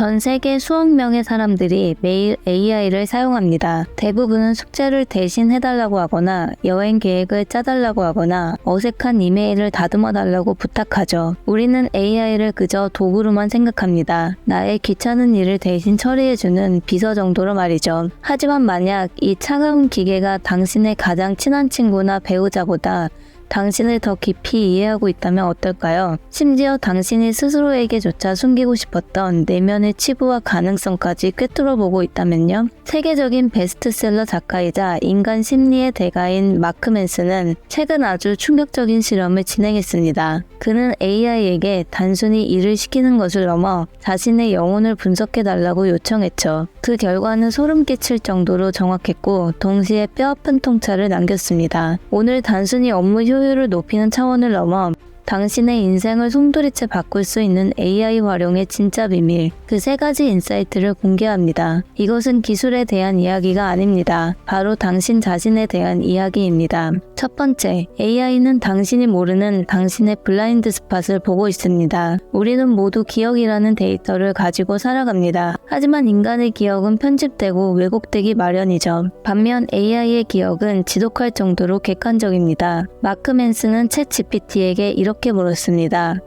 전 세계 수억 명의 사람들이 매일 AI를 사용합니다. 대부분은 숙제를 대신 해달라고 하거나 여행 계획을 짜달라고 하거나 어색한 이메일을 다듬어 달라고 부탁하죠. 우리는 AI를 그저 도구로만 생각합니다. 나의 귀찮은 일을 대신 처리해주는 비서 정도로 말이죠. 하지만 만약 이 차가운 기계가 당신의 가장 친한 친구나 배우자보다 당신을 더 깊이 이해하고 있다면 어떨까요? 심지어 당신이 스스로에게조차 숨기고 싶었던 내면의 치부와 가능성까지 꿰뚫어 보고 있다면요? 세계적인 베스트셀러 작가이자 인간 심리의 대가인 마크 맨스는 최근 아주 충격적인 실험을 진행했습니다. 그는 AI에게 단순히 일을 시키는 것을 넘어 자신의 영혼을 분석해 달라고 요청했죠. 그 결과는 소름 끼칠 정도로 정확했고 동시에 뼈아픈 통찰을 남겼습니다. 오늘 단순히 업무 효율 을 높이는 차원을 넘어 당신의 인생을 송두리째 바꿀 수 있는 AI 활용의 진짜 비밀, 그 세 가지 인사이트를 공개합니다. 이것은 기술에 대한 이야기가 아닙니다. 바로 당신 자신에 대한 이야기입니다. 첫 번째, AI는 당신이 모르는 당신의 블라인드 스팟을 보고 있습니다. 우리는 모두 기억이라는 데이터를 가지고 살아갑니다. 하지만 인간의 기억은 편집되고 왜곡되기 마련이죠. 반면 AI의 기억은 지독할 정도로 객관적입니다. 마크 맨스는 챗 GPT에게 이렇게 물었습니다.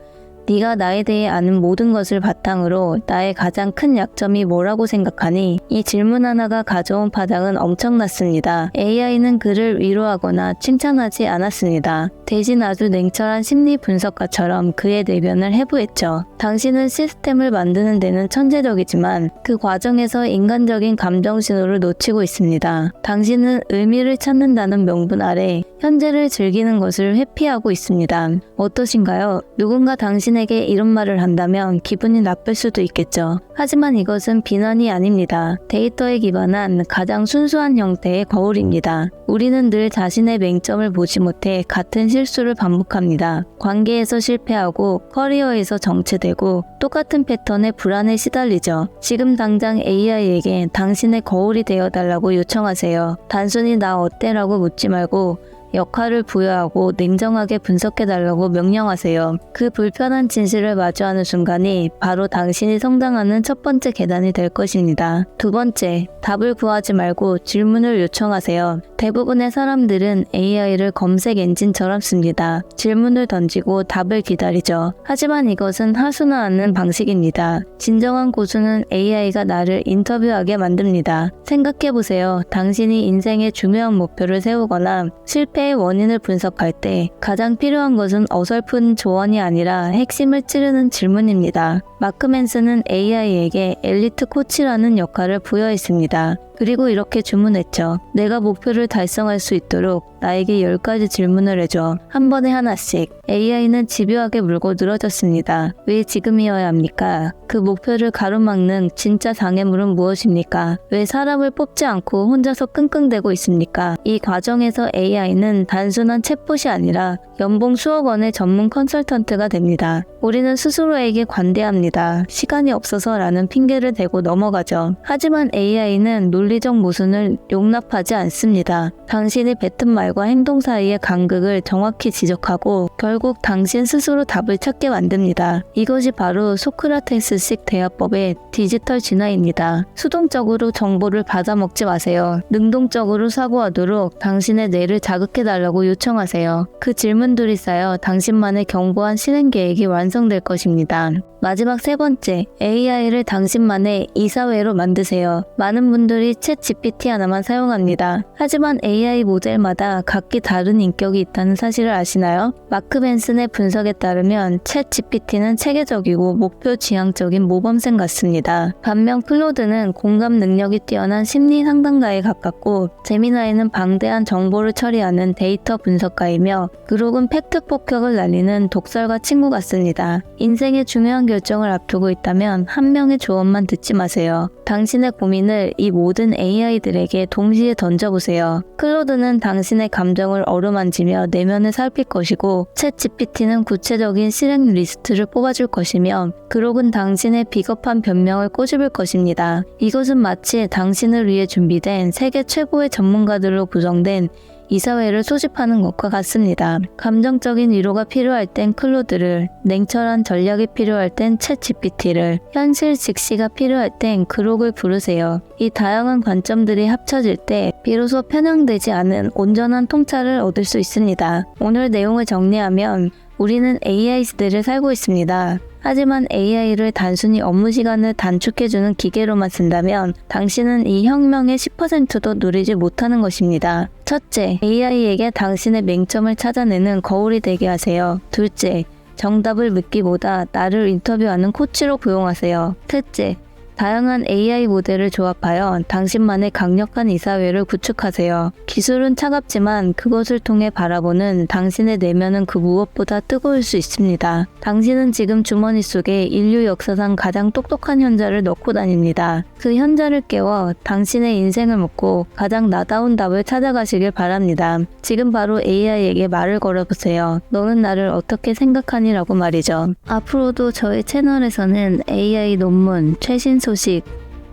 네가 나에 대해 아는 모든 것을 바탕으로 나의 가장 큰 약점이 뭐라고 생각하니? 이 질문 하나가 가져온 파장은 엄청났습니다. AI는 그를 위로하거나 칭찬하지 않았습니다. 대신 아주 냉철한 심리 분석가처럼 그의 내면을 해부했죠. 당신은 시스템을 만드는 데는 천재적이지만 그 과정에서 인간적인 감정 신호를 놓치고 있습니다. 당신은 의미를 찾는다는 명분 아래 현재를 즐기는 것을 회피하고 있습니다. 어떠신가요? 누군가 당신 에게 이런 말을 한다면 기분이 나쁠 수도 있겠죠. 하지만 이것은 비난이 아닙니다. 데이터에 기반한 가장 순수한 형태의 거울입니다. 우리는 늘 자신의 맹점을 보지 못해 같은 실수를 반복합니다. 관계에서 실패하고 커리어에서 정체되고 똑같은 패턴에 불안에 시달리죠. 지금 당장 AI에게 당신의 거울이 되어달라고 요청하세요. 단순히 나 어때라고 묻지 말고 역할을 부여하고 냉정하게 분석해달라고 명령하세요. 그 불편한 진실을 마주하는 순간이 바로 당신이 성장하는 첫 번째 계단이 될 것입니다. 두 번째, 답을 구하지 말고 질문을 요청하세요. 대부분의 사람들은 AI를 검색 엔진처럼 씁니다. 질문을 던지고 답을 기다리죠. 하지만 이것은 하수나않는 방식입니다. 진정한 고수는 AI가 나를 인터뷰하게 만듭니다. 생각해보세요. 당신이 인생의 중요한 목표를 세우거나 실패 의 원인을 분석할 때 가장 필요한 것은 어설픈 조언이 아니라 핵심을 찌르는 질문입니다. 마크 맨스는 AI에게 엘리트 코치라는 역할을 부여했습니다. 그리고 이렇게 주문했죠. 내가 목표를 달성할 수 있도록 나에게 10가지 질문을 해줘. 한 번에 하나씩. AI는 집요하게 물고 늘어졌습니다. 왜 지금이어야 합니까? 그 목표를 가로막는 진짜 장애물은 무엇입니까? 왜 사람을 뽑지 않고 혼자서 끙끙대고 있습니까? 이 과정에서 AI는 단순한 챗봇이 아니라 연봉 수억 원의 전문 컨설턴트가 됩니다. 우리는 스스로에게 관대합니다. 시간이 없어서 라는 핑계를 대고 넘어가죠. 하지만 AI는 논리적 모순을 용납하지 않습니다. 당신이 뱉은 말과 행동 사이의 간극을 정확히 지적하고 결국 당신 스스로 답을 찾게 만듭니다. 이것이 바로 소크라테스식 대화법의 디지털 진화입니다. 수동적으로 정보를 받아먹지 마세요. 능동적으로 사고하도록 당신의 뇌를 자극해달라고 요청하세요. 그 질문들이 쌓여 당신만의 견고한 실행 계획이 완성 될 것입니다. 마지막 세 번째, AI를 당신만의 이사회로 만드세요. 많은 분들이 챗 GPT 하나만 사용합니다. 하지만 AI 모델마다 각기 다른 인격이 있다는 사실을 아시나요? 마크 벤슨의 분석에 따르면 챗 GPT는 체계적이고 목표 지향적인 모범생 같습니다. 반면 클로드는 공감 능력이 뛰어난 심리 상담가에 가깝고 제미나이는 방대한 정보를 처리하는 데이터 분석가이며 그록은 팩트 폭격을 날리는 독설과 친구 같 습니다. 인생의 중요한 결정을 앞두고 있다면 한 명의 조언만 듣지 마세요. 당신의 고민을 이 모든 AI들에게 동시에 던져보세요. 클로드는 당신의 감정을 어루만지며 내면을 살필 것이고 챗 GPT는 구체적인 실행 리스트를 뽑아줄 것이며 그록은 당신의 비겁한 변명을 꼬집을 것입니다. 이것은 마치 당신을 위해 준비된 세계 최고의 전문가들로 구성된 이사회를 소집하는 것과 같습니다. 감정적인 위로가 필요할 땐 클로드를, 냉철한 전략이 필요할 땐 챗GPT를, 현실 직시가 필요할 땐 그록을 부르세요. 이 다양한 관점들이 합쳐질 때 비로소 편향되지 않은 온전한 통찰을 얻을 수 있습니다. 오늘 내용을 정리하면 우리는 AI 시대를 살고 있습니다. 하지만 AI를 단순히 업무 시간을 단축해주는 기계로만 쓴다면 당신은 이 혁명의 10%도 누리지 못하는 것입니다. 첫째, AI에게 당신의 맹점을 찾아내는 거울이 되게 하세요. 둘째, 정답을 묻기보다 나를 인터뷰하는 코치로 고용하세요. 셋째, 다양한 AI 모델을 조합하여 당신만의 강력한 이사회를 구축하세요. 기술은 차갑지만 그것을 통해 바라보는 당신의 내면은 그 무엇보다 뜨거울 수 있습니다. 당신은 지금 주머니 속에 인류 역사상 가장 똑똑한 현자를 넣고 다닙니다. 그 현자를 깨워 당신의 인생을 묻고 가장 나다운 답을 찾아가시길 바랍니다. 지금 바로 AI에게 말을 걸어보세요. 너는 나를 어떻게 생각하니?라고 말이죠. 앞으로도 저희 채널에서는 AI 논문, 최신 소식,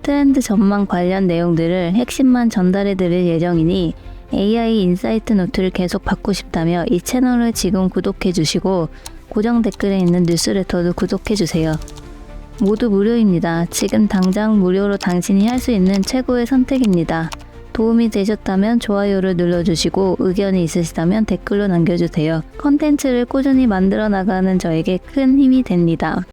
트렌드 전망 관련 내용들을 핵심만 전달해 드릴 예정이니 AI 인사이트 노트를 계속 받고 싶다며 이 채널을 지금 구독해 주시고 고정 댓글에 있는 뉴스레터도 구독해 주세요. 모두 무료입니다. 지금 당장 무료로 당신이 할 수 있는 최고의 선택입니다. 도움이 되셨다면 좋아요를 눌러주시고 의견이 있으시다면 댓글로 남겨주세요. 컨텐츠를 꾸준히 만들어 나가는 저에게 큰 힘이 됩니다.